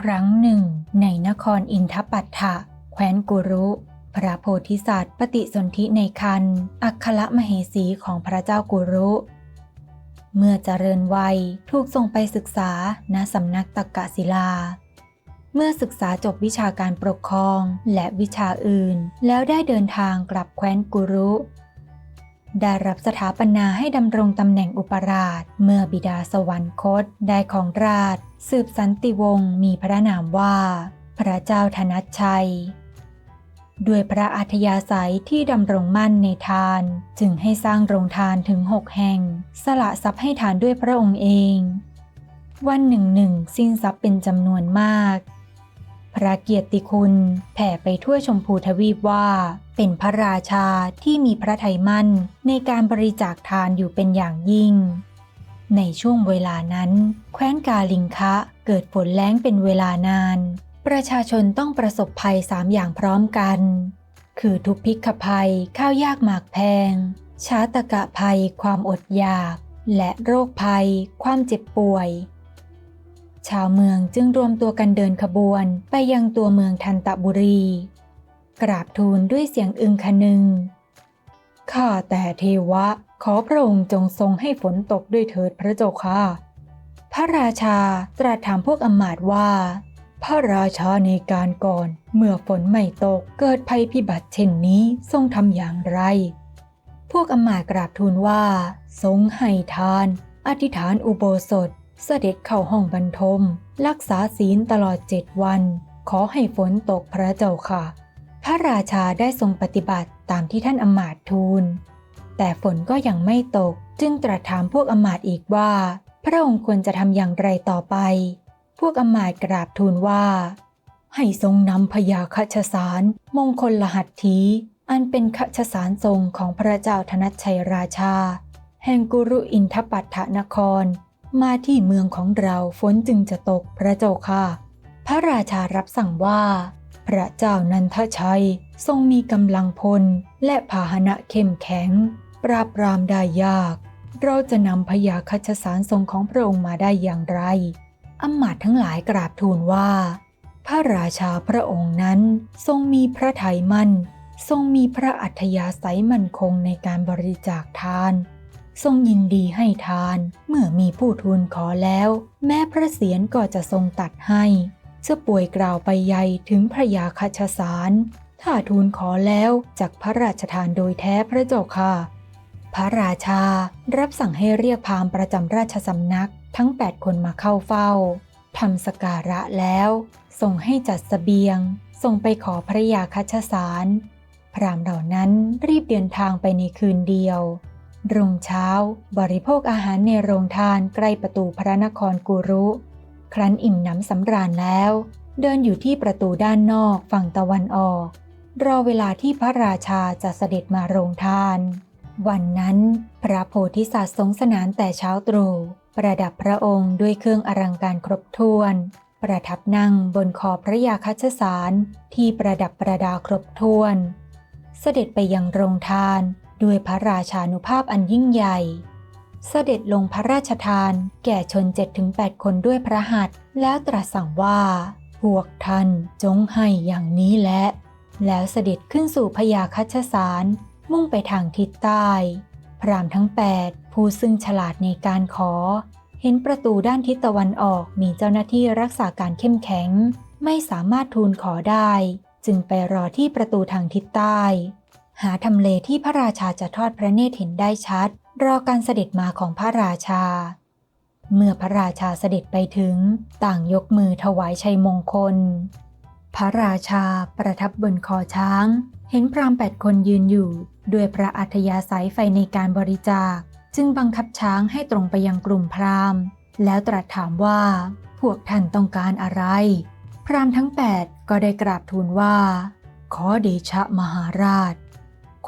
ครั้งหนึ่ง ในนครอินทปัตถะแคว้นกุรุ พระโพธิสัตว์ปฏิสนธิในคันอัคคละมเหสีของพระเจ้ากุรุ เมื่อเจริญวัยถูกส่งไปศึกษาณสำนักตักกศิลา เมื่อศึกษาจบวิชาการปกครองและวิชาอื่น แล้วได้เดินทางกลับแคว้นกุรุ ได้รับสถาปนาให้ดำรงตำแหน่งอุปราช เมื่อบิดาสวรรคตได้ของราช สืบสันติวงศ์มีพระนามว่า พระเจ้าธนัชชัย ด้วยพระอัธยาศัยที่ดำรงมั่นในทาน จึงให้สร้างโรงทานถึงหกแห่ง สละทรัพย์ให้ทานด้วยพระองค์เอง วันหนึ่งหนึ่งสิ้นทรัพย์เป็นจำนวนมาก ระเกียรติคุณ แผ่ไปทั่วชมพูทวีปว่า เป็นพระราชาที่มีพระทัยมั่นในการบริจาคทานอยู่เป็นอย่างยิ่ง ในช่วงเวลานั้น แคว้นกาลิงคะเกิดฝนแล้งเป็นเวลานาน ประชาชนต้องประสบภัยสามอย่างพร้อมกัน คือทุพพิกภัยข้าวยากหมากแพงชาตกะภัยความอดอยาก และโรคภัย ความเจ็บป่วย ชาวเมืองจึงรวมตัวกันเดินขบวนไปยังตัวเมืองทันตะบุรี กราบทูลด้วยเสียงอึงคนึง ข้าแต่เทวะ ขอพระองค์จงทรงให้ฝนตกด้วยเถิดพระเจ้าค่ะ พระราชาตรัสถามพวกอมาตว่า พระราชาในการก่อน เมื่อฝนไม่ตกเกิดภัยพิบัติเช่นนี้ทรงทำอย่างไร พวกอมาตกราบทูลว่า ทรงให้ทาน อธิษฐานอุโบสถ เสด็จเข้าห้องบรรทม รักษาศีลตลอดเจ็ดวัน ขอให้ฝนตกพระเจ้าค่ะ พระราชาได้ทรงปฏิบัติตามที่ท่านอมาตทูล แต่ฝนก็ยังไม่ตก จึงตรัสถามพวกอมาตย์อีกว่า พระองค์ควรจะทำอย่างไรต่อไป พวกอมาตย์กราบทูลว่า ให้ทรงนำพยาคชสาร มงคลลหัตถีอันเป็นคชสารทรงของพระเจ้าธนัชชัยราชา แห่งกุรุอินทปัตถนคร มาที่เมืองของเราฝนจึงจะตกพระเจ้าค่ะ พระราชารับสั่งว่า พระเจ้านันทชัยทรงมีกำลังพลและพาหนะเข้มแข็ง ปราบปรามได้ยาก เราจะนำพยาคัชสารทรงของพระองค์มาได้อย่างไรอำมาตย์ทั้งหลายกราบทูลว่า พระราชาพระองค์นั้นทรงมีพระทัยมั่น ทรงมีพระอัธยาศัยมั่นคงในการบริจาคทาน ทรงยินดีให้ทาน เมื่อมีผู้ทูลขอแล้ว แม้พระเศียรก็จะทรงตัดให้จะป่วยกล่าวไปใหญ่ถึงพระยาคชสาร ถ้าทูลขอแล้วจากพระราชทานโดยแท้พระเจ้าค่ะ พระราชารับสั่งให้เรียกพามประจำราชสำนักทั้ง 8 คนมาเข้าเฝ้าทำสการะแล้ว ส่งให้จัดสเสบียง ส่งไปขอพระยาคัชสาร พรามเหล่านั้นรีบเดินทางไปในคืนเดียว รุ่งเช้า บริโภคอาหารในโรงทานใกล้ประตูพระนครกุรุ ครั้นอิ่มหนำสำราญแล้ว เดินอยู่ที่ประตูด้านนอกฝั่งตะวันออก รอเวลาที่พระราชาจะเสด็จมาโรงทาน วันนั้น พระโพธิสัตว์ทรงสนานแต่เช้าตรู่ประดับพระองค์ด้วยเครื่องอลังการครบถ้วน ประทับนั่งบนคอพระยาคัชสารที่ประดับประดาครบถ้วน เสด็จไปยังโรงทาน ด้วยพระราชานุภาพอันยิ่งใหญ่ เสด็จลงพระราชทานแก่ชนเจ็ดถึงแปดคนด้วยพระหัตถ์แล้วตรัสสั่งว่า พวกท่านจงให้อย่างนี้และ แล้วเสด็จขึ้นสู่พยาคัชสาร มุ่งไปทางทิศใต้ พรามทั้งแปดผู้ซึ่งฉลาดในการขอ เห็นประตูด้านทิศตะวันออกมีเจ้าหน้าที่รักษาการเข้มแข็ง ไม่สามารถทูลขอได้ จึงไปรอที่ประตูทางทิศใต้ หาทำเลที่พระราชาจะทอดพระเนตรเห็นได้ชัด รอการเสด็จมาของพระราชา เมื่อพระราชาเสด็จไปถึง ต่างยกมือถวายชัยมงคล พระราชาประทับบนคอช้าง เห็นพรามแปดคนยืนอยู่ ด้วยพระอัธยาศัยไฟในการบริจาค จึงบังคับช้างให้ตรงไปยังกลุ่มพราหมณ์ แล้วตรัสถามว่า พวกท่านต้องการอะไร พราหมณ์ทั้งแปดก็ได้กราบทูลว่า ขอเดชะมหาราช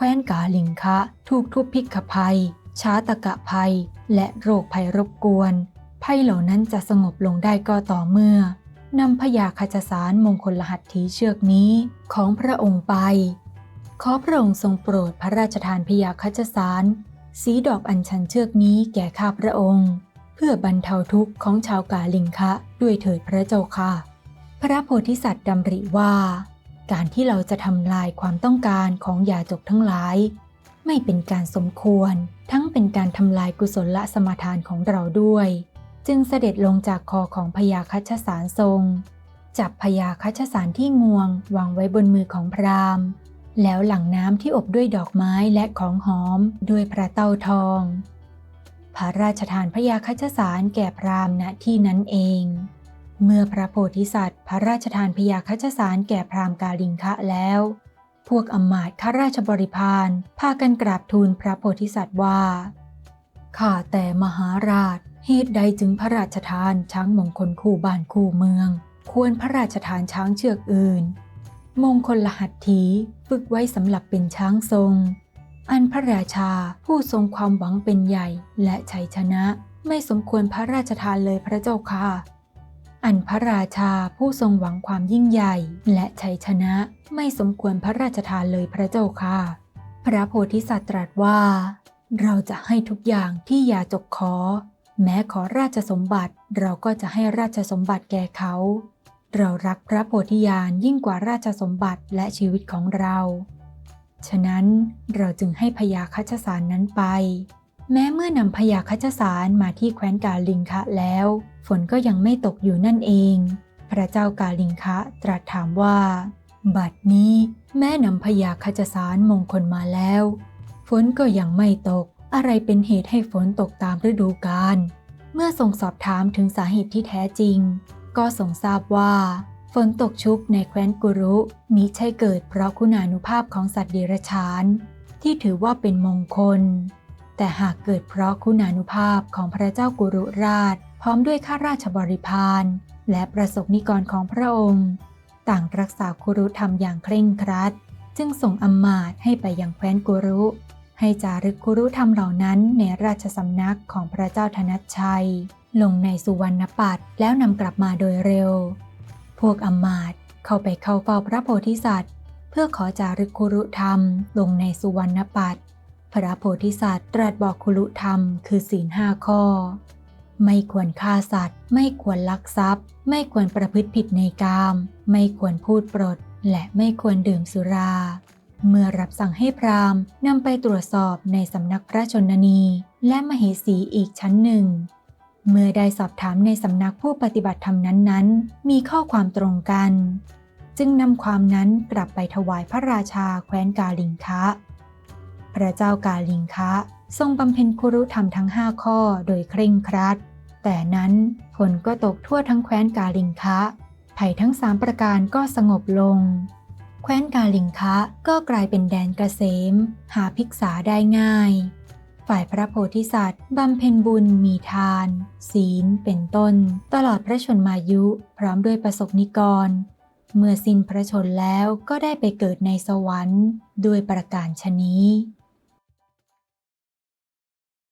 คว้นกาลิงคะ ถูกทุพพิกภัย ช้าตะกะภัย และโรคภัยรบกวน ภัยเหล่านั้นจะสงบลงได้ก็ต่อเมื่อนำพยาคจสารมงคลรหัตถีเชือกนี้ของพระองค์ไป ขอพระองค์ทรงโปรดพระราชทานพยาคจสาร สีดอกอัญชันเชือกนี้แก่ข้าพระองค์ เพื่อบรรเทาทุกข์ของชาวกาลิงคะ ด้วยเถิดพระเจ้าค่ะ พระโพธิสัตว์ดำริว่า การที่เราจะทำลายความต้องการของยาจกทั้งหลาย ไม่เป็นการสมควร ทั้งเป็นการทำลายกุศลละสมาทานของเราด้วย จึงเสด็จลงจากคอของพญาคัชสารทรง จับพญาคัชสารที่งวงวางไว้บนมือของพราหมณ์ แล้วหลังน้ำที่อบด้วยดอกไม้และของหอมด้วยพระเต้าทอง พระราชทานพญาคัชสารแก่พราหมณ์ณที่นั้นเอง เมื่อพระโพธิสัตว์ พระราชทานพญาคัชสารแก่พราหมณ์กาลิงคะแล้ว พวกอมาตย์ข้าราชบริพารพากันกราบทูลพระโพธิสัตว์ว่า ข้าแต่มหาราช เหตุใดจึงพระราชทานช้างมงคลคู่บ้านคู่เมือง ควรพระราชทานช้างเชือกอื่น มงคลรหัตถีฝึกไว้สำหรับเป็นช้างทรง อันพระราชาผู้ทรงความหวังเป็นใหญ่และชัยชนะ ไม่สมควรพระราชทานเลยพระเจ้าค่ะ อันพระราชาผู้ทรงหวังความยิ่งใหญ่ และชัยชนะไม่สมควรพระราชทานเลยพระเจ้าค่ะ พระโพธิสัตว์ตรัสว่า เราจะให้ทุกอย่างที่อยาจกขอ แม้ขอราชสมบัติเราก็จะให้ราชสมบัติแก่เขา เรารักพระโพธิญาณยิ่งกว่าราชสมบัติและชีวิตของเรา ฉะนั้นเราจึงให้พญาคัชสารนั้นไป แม้เมื่อนำพญาคัชสารมาที่แคว้นกาลิงคะแล้ว ฝนก็ยังไม่ตกอยู่นั่นเอง พระเจ้ากาลิงคะตรัสถามว่า บัดนี้แม่นำพญาคัชสารมงคลมาแล้ว ฝนก็ยังไม่ตก อะไรเป็นเหตุให้ฝนตกตามฤดูกาลเมื่อทรงสอบถามถึงสาเหตุที่แท้จริง ก็ทรงทราบว่า ฝนตกชุกในแคว้นกุรุมิใช่เกิดเพราะคุณานุภาพของสัตว์เดรัจฉาน ที่ถือว่าเป็นมงคล แต่หากเกิดเพราะคุณานุภาพของพระเจ้ากุรุราช พร้อมด้วยข้าราชบริพารและประสบนิกรของพระองค์ ต่างรักษากุรุธรรมอย่างเคร่งครัด จึงส่งอำมาตย์ให้ไปยังแคว้นกุรุ ให้จารึกกุรุธรรมเหล่านั้นในราชสำนักของพระเจ้าธนัชชัย ลงในสุวรรณปัตรแล้วนำกลับมาโดยเร็ว พวกอำมาตย์เข้าไปเข้าเฝ้าพระโพธิสัตว์ เพื่อขอจารึกคุรุธรรมลงในสุวรรณปัตร พระโพธิสัตว์ตรัสบอกคุรุธรรมคือศีลห้าข้อ ไม่ควรฆ่าสัตว์ ไม่ควรลักทรัพย์ ไม่ควรประพฤติผิดในกาม ไม่ควรพูดปรดและไม่ควรดื่มสุรา เมื่อรับสั่งให้พราหมณ์นำไปตรวจสอบในสำนักพระชนนี และมเหสีอีกชั้นหนึ่ง เมื่อได้สอบถามในสำนักผู้ปฏิบัติธรรมนั้นๆ มีข้อความตรงกัน จึงนำความนั้นกลับไปถวายพระราชาแคว้นกาลิงคะ พระเจ้ากาลิงคะ ทรงบำเพ็ญคุรุธรรมทั้งห้าข้อโดยเคร่งครัด แต่นั้นฝนก็ตกทั่วทั้งแคว้นกาลิงคะภัยทั้งสามประการก็สงบลง แคว้นกาลิงคะก็กลายเป็นแดนเกษม หาภิกษาได้ง่าย ฝ่ายพระโพธิสัตว์บำเพ็ญบุญมีทาน ศีลเป็นต้น ตลอดพระชนมายุพร้อมด้วยประสบนิกร เมื่อสิ้นพระชนแล้วก็ได้ไปเกิดในสวรรค์ด้วยประการชนี้